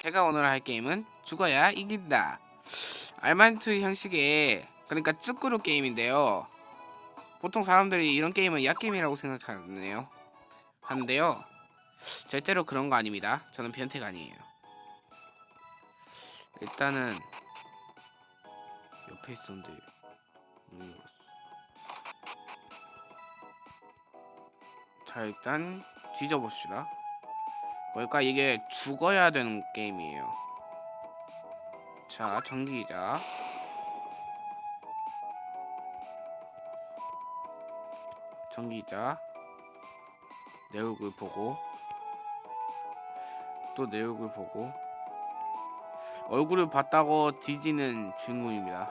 제가 오늘 할 게임은 죽어야 이긴다. 알만투 형식의 그러니까 쭈꾸루 게임인데요. 보통 사람들이 이런 게임은 약게임이라고 생각하네요. 하는데요. 절대로 그런 거 아닙니다. 저는 변태가 아니에요. 일단은 옆에 있었는데 음. 자 일단 뒤져봅시다. 그러니까 이게 죽어야 되는 게임이에요. 자, 전기이자. 전기이자. 내 얼굴 보고. 또 내 얼굴 보고. 얼굴을 봤다고 뒤지는 주인공입니다.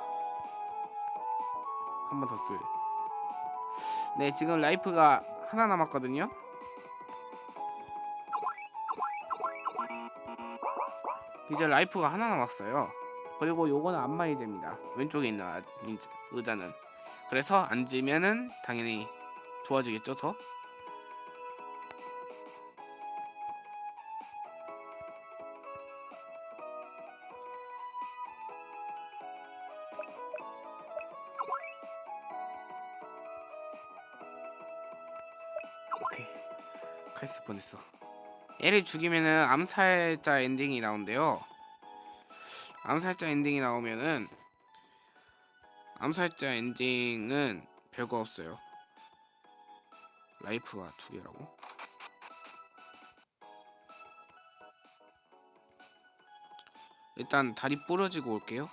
한 번 더 쓸. 네, 지금 라이프가 하나 남았거든요. 이제 라이프가 하나 남았어요. 그리고 요거는 안마이 됩니다. 왼쪽에 있는 아- 인- 의자는. 그래서 앉으면은 당연히 도와주겠죠, 더? 오케이. 칼쓸 뻔했어. 얘를 죽이면은 암살자 엔딩이 나온대요. 암살자 엔딩이 나오면은 암살자 엔딩은 별거 없어요. 라이프가 두 개라고? 일단 다리 부러지고 올게요.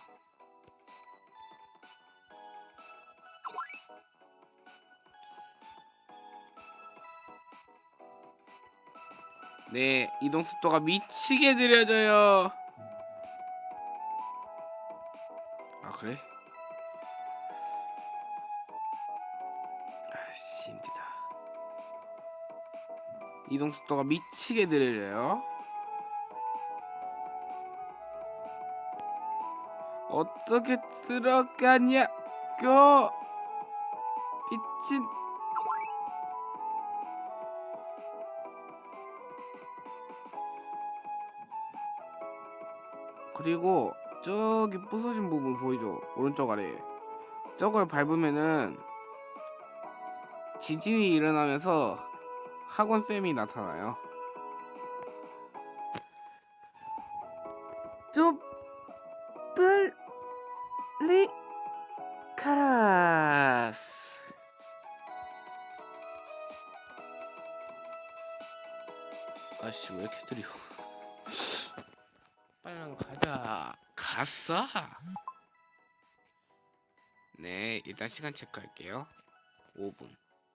네, 이동 속도가 미치게 느려져요. 아 그래? 아씨 힘들다. 이동 속도가 미치게 느려져요. 어떻게 들어가냐? 고 미친. 그리고 저기 부서진 부분 보이죠? 오른쪽 아래. 저걸 밟으면은 지진이 일어나면서 학원 쌤이 나타나요. 좀 빨리 가라스. 아씨 왜 이렇게 느려? 빨랑 가자. 갔어? 네, 일단 시간 체크할게요. 5분.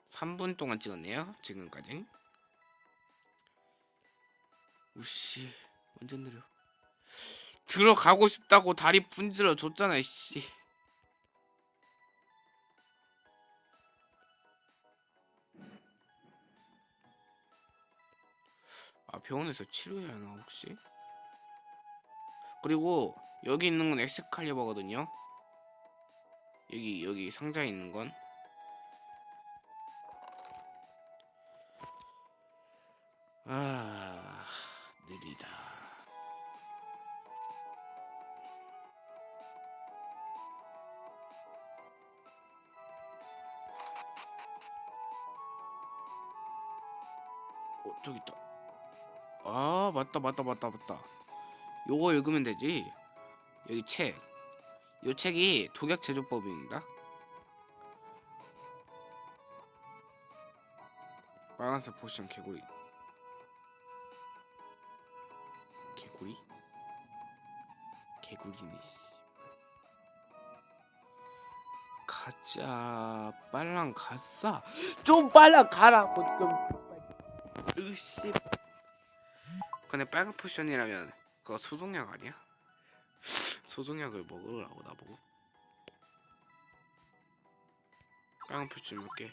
3분 동안 찍었네요. 지금까지. 우씨, 완전 느려. 들어가고 싶다고 다리 분질러 줬잖아, 씨. 아, 병원에서 치료해야 하나, 혹시? 그리고 여기 있는 건 엑스칼리버거든요. 여기 여기 상자에 있는 건 아, 느리다. 어, 저기 있다. 아, 맞다, 맞다, 맞다, 맞다. 요거 읽으면 되지. 여기 책. 요 책이 독약 제조법입니다. 빨간색 포션 개구리. 개구리? 개구리네 씨. 가자. 빨랑 갔어. 좀 빨라 가라고 좀. 으씨. 근데 빨간 포션이라면 그거 소독약 아니야? 소독약을 먹으라고 나보고 빨간 포션 몇개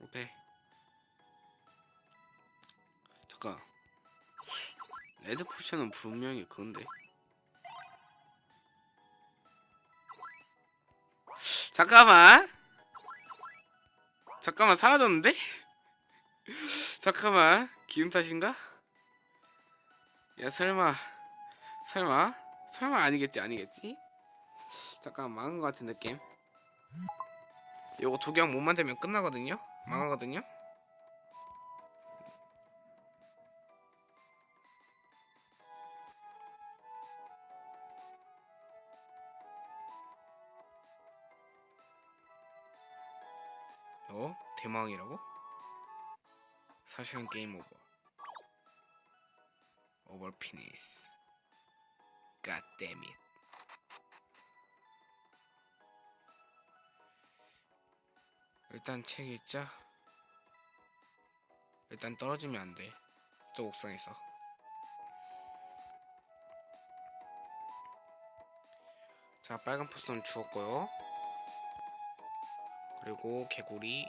오케이 잠깐 레드 포션은 분명히 그건데 잠깐만 잠깐만 사라졌는데? 잠깐만 기운 탓인가? 야 설마 설마 설마 아니겠지 아니겠지? 잠깐 망한 것 같은 느낌. 요거 독약 못 만들면 끝나거든요? 망하거든요? 어? 대망이라고? 사실은 게임 오버 오버 피니스 God damn it. 일단 책 읽자. 일단 떨어지면 안 돼. 저 옥상에서. 자 빨간 포스는 주웠고요. 그리고 개구리.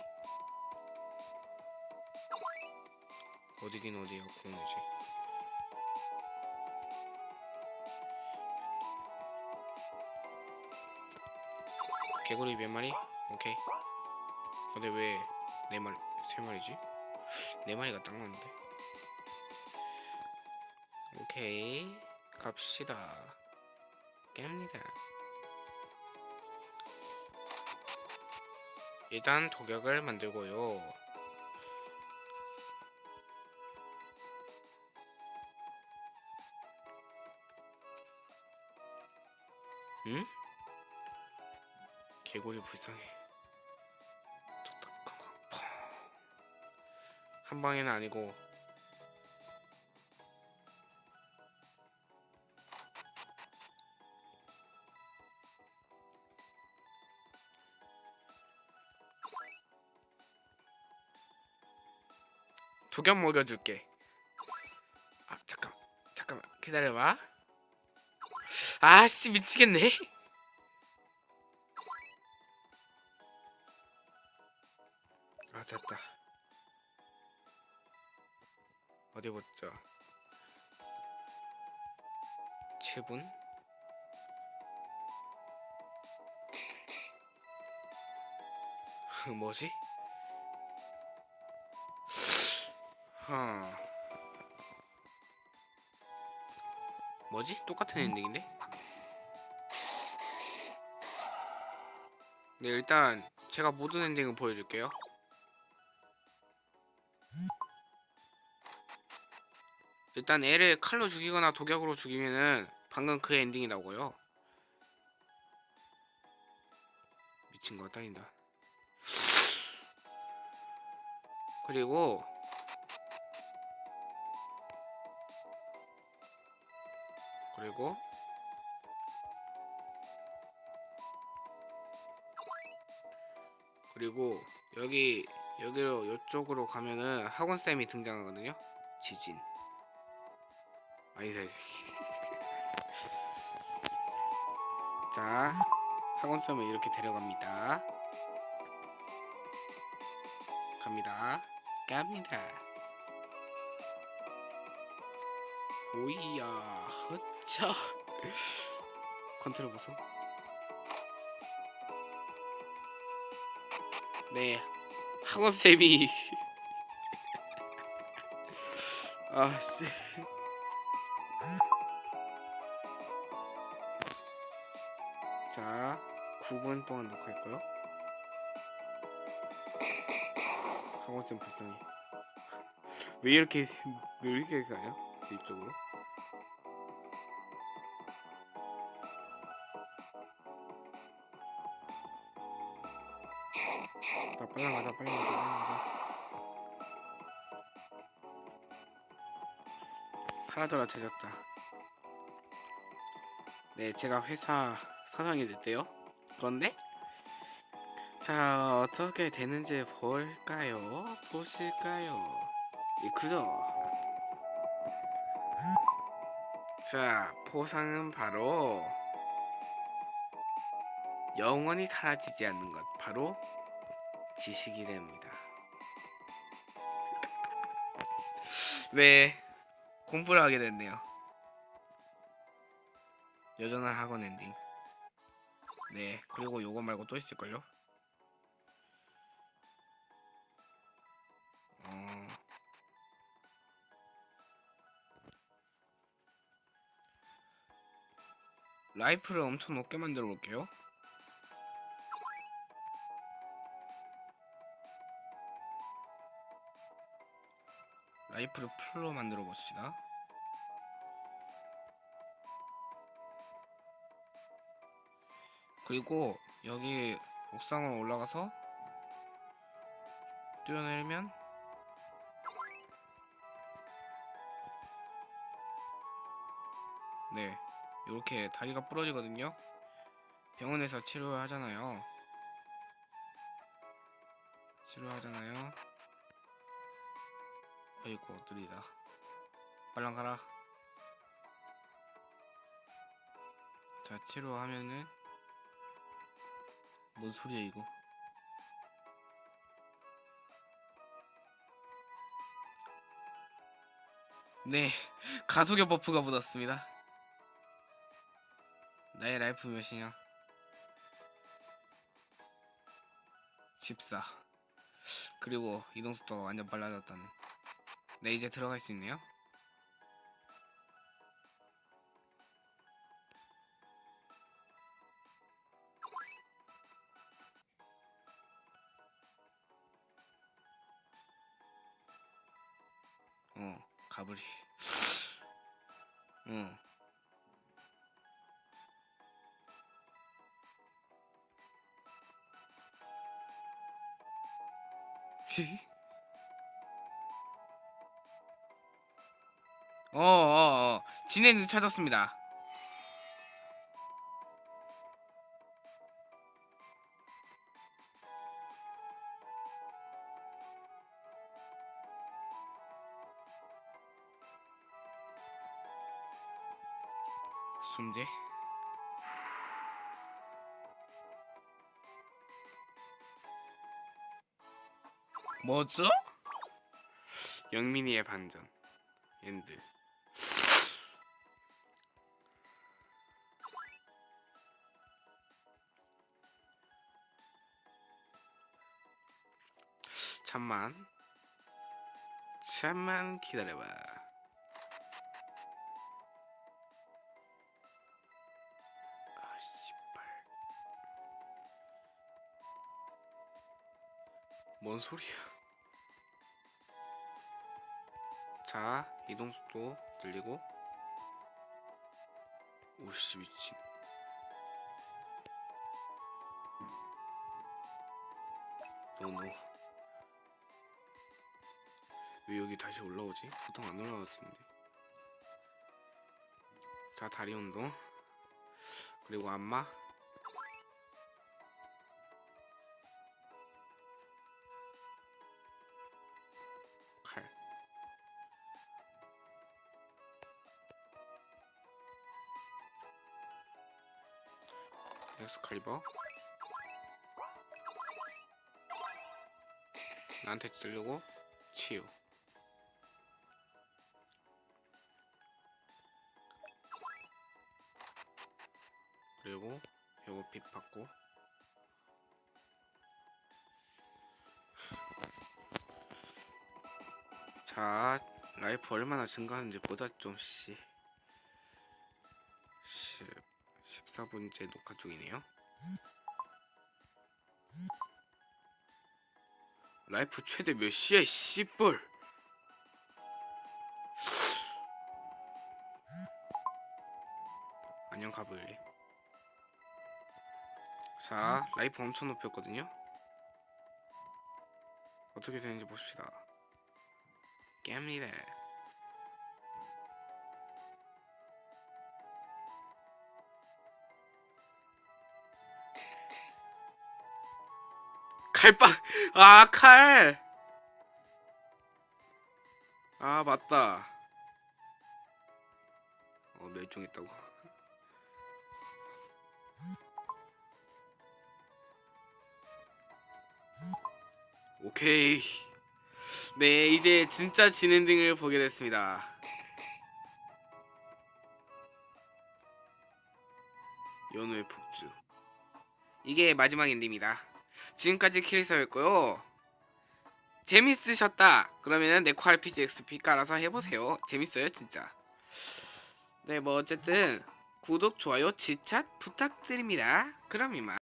어디긴 어디야 공유지 개구리 몇 마리? 오케이 근데 왜 네 마리 세 마리지? 네 마리가 딱 맞는데 오케이 갑시다 깹니다 일단 독약을 만들고요 응? 개구리 불쌍해. 한 방에는 아니고. 독약 먹여줄게. 아 잠깐 잠깐만. 기다려봐. 아씨 미치겠네 됐다 어디 보자 7분 뭐지? 하 뭐지? 똑같은 엔딩인데? 네 일단 제가 모든 엔딩을 보여줄게요 일단 애를 칼로 죽이거나 독약으로 죽이면은 방금 그 엔딩이 나오고요. 미친 거 따인다. 그리고 그리고 그리고 여기 여기로 이쪽으로 가면은 학원 쌤이 등장하거든요. 지진. 아니다 이 새끼. 자 학원 쌤을 이렇게 데려갑니다. 갑니다. 갑니다. 오이야 흐차 컨트롤 보소. 네 학원 쌤이 아씨. 자, 9분 동안 녹화했고요. 학원 쌤 불쌍해. 왜 이렇게 왜 이렇게 가요? 제 입적으로? 자, 빨리 가자, 빨리 가자, 빨리 가자. 사라져라 제작자. 네, 제가 회사 사장이 됐대요. 그런데 자 어떻게 되는지 볼까요? 보실까요? 이 그죠? 자 보상은 바로 영원히 사라지지 않는 것 바로 지식이 됩니다. 네, 공부를 하게 됐네요. 여전한 학원 엔딩. 네, 그리고 요거 말고 또 있을걸요? 어. 라이프를 엄청 높게 만들어 볼게요. 라이프를 풀로 만들어 봅시다. 그리고 여기 옥상으로 올라가서 뛰어내리면 네 이렇게 다리가 부러지거든요. 병원에서 치료를 하잖아요. 치료하잖아요 아이고 느리다 빨랑 가라. 자 치료 하면은 뭔 소리야 이거? 네 가속의 버프가 묻었습니다. 나의 라이프 몇이냐? 14 그리고 이동속도가 완전 빨라졌다는 네 이제 들어갈 수 있네요. 어 가브리. 응 어, 어, 어. 진해는 찾았습니다. 숨제. 뭐죠? 영민이의 반전. 엔드. 잠만. 잠만 기다려봐. 아 씨발. 뭔 소리야? 자 이동속도 늘리고 오씨 미친 너무 왜 여기 다시 올라오지? 보통 안 올라왔는데. 자 다리 운동. 그리고 안마. 칼. 엑스칼리버. 나한테 찌르고 치유 그리고 요거 빛 받고 자 라이프 얼마나 증가하는지 보자 좀씨 10 14분째 녹화 중이네요. 라이프 최대 몇 시야, 씨뿔. 안녕 가블리. 자, 라이프 엄청 높였거든요. 어떻게 되는지 봅시다. 깹니다. 칼빵 아 칼. 아 맞다. 어 멸종했다고. 오케이. 네 이제 진짜 진엔딩을 보게 됐습니다. 연우의 폭주. 이게 마지막 엔딩입니다. 지금까지 키리사였고요. 재밌으셨다. 그러면은 네코 RPG XP 깔아서 해보세요. 재밌어요 진짜. 네 뭐 어쨌든 구독, 좋아요, 지착 부탁드립니다. 그럼 이만.